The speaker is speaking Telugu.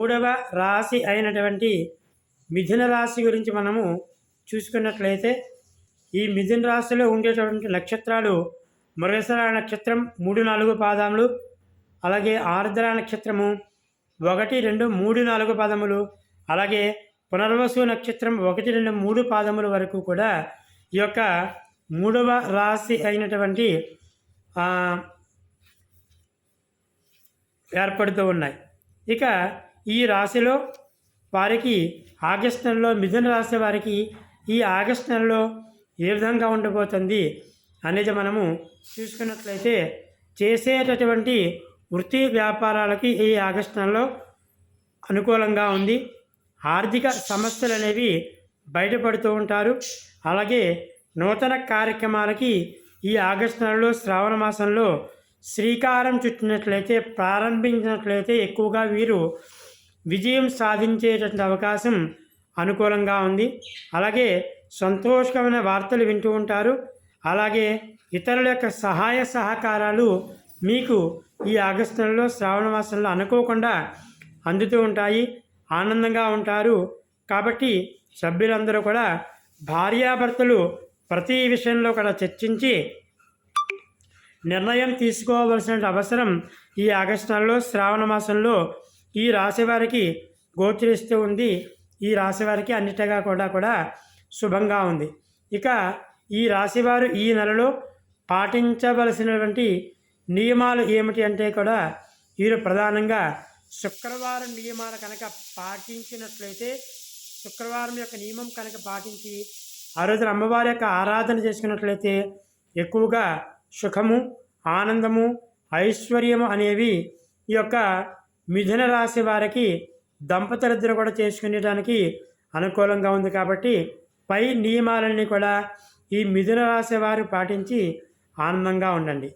మూడవ రాశి అయినటువంటి మిథున రాశి గురించి మనము చూసుకున్నట్లయితే ఈ మిథున రాశిలో ఉండేటటువంటి నక్షత్రాలు మృగశిర నక్షత్రం మూడు నాలుగు పాదములు అలాగే ఆర్ద్ర నక్షత్రము ఒకటి రెండు మూడు నాలుగు పాదములు అలాగే పునర్వసు నక్షత్రం ఒకటి రెండు మూడు పాదముల వరకు కూడా ఈ యొక్క మూడవ రాశి అయినటువంటి ఏర్పడుతూ ఉన్నాయి. ఇక ఈ రాశిలో వారికి ఆగస్టు నెలలో మిథున రాశి వారికి ఈ ఆగస్టు నెలలో ఏ విధంగా ఉండబోతుంది అనేది మనము చూసుకున్నట్లయితే చేసేటటువంటి వృత్తి వ్యాపారాలకి ఈ ఆగస్టు నెలలో అనుకూలంగా ఉంది. ఆర్థిక సమస్యలు అనేవి బయటపడుతూ ఉంటారు. అలాగే నూతన కార్యక్రమాలకి ఈ ఆగస్టు నెలలో శ్రావణ మాసంలో శ్రీకారం చుట్టినట్లయితే ప్రారంభించినట్లయితే ఎక్కువగా వీరు విజయం సాధించేటటువంటి అవకాశం అనుకూలంగా ఉంది. అలాగే సంతోషకరమైన వార్తలు వింటూ ఉంటారు. అలాగే ఇతరుల యొక్క సహాయ సహకారాలు మీకు ఈ ఆగస్టు నెలలో శ్రావణ మాసంలో అనుకోకుండా అందుతూ ఉంటాయి. ఆనందంగా ఉంటారు. కాబట్టి సభ్యులందరూ కూడా భార్యాభర్తలు ప్రతి విషయంలో కూడా చర్చించి నిర్ణయం తీసుకోవలసిన అవసరం ఈ ఆగస్టు నెలలో శ్రావణ మాసంలో ఈ రాశి వారికి గోచరిస్తూ ఉంది. ఈ రాశి వారికి అన్నిటిగా కూడా కూడా శుభంగా ఉంది. ఇక ఈ రాశివారు ఈ నెలలో పాటించవలసినటువంటి నియమాలు ఏమిటి అంటే కూడా వీరు ప్రధానంగా శుక్రవారం నియమాలు కనుక పాటించినట్లయితే శుక్రవారం యొక్క నియమం కనుక పాటించి ఆ రోజున అమ్మవారి యొక్క ఆరాధన చేసుకున్నట్లయితే ఎక్కువగా సుఖము ఆనందము ఐశ్వర్యము అనేవి ఈ యొక్క మిథున రాశి వారికి దంపతులిద్దరు కూడా చేసుకునేటానికి అనుకూలంగా ఉంది కాబట్టి పై నియమాలన్నీ కూడా ఈ మిథున రాశి వారు పాటించి ఆనందంగా ఉండండి.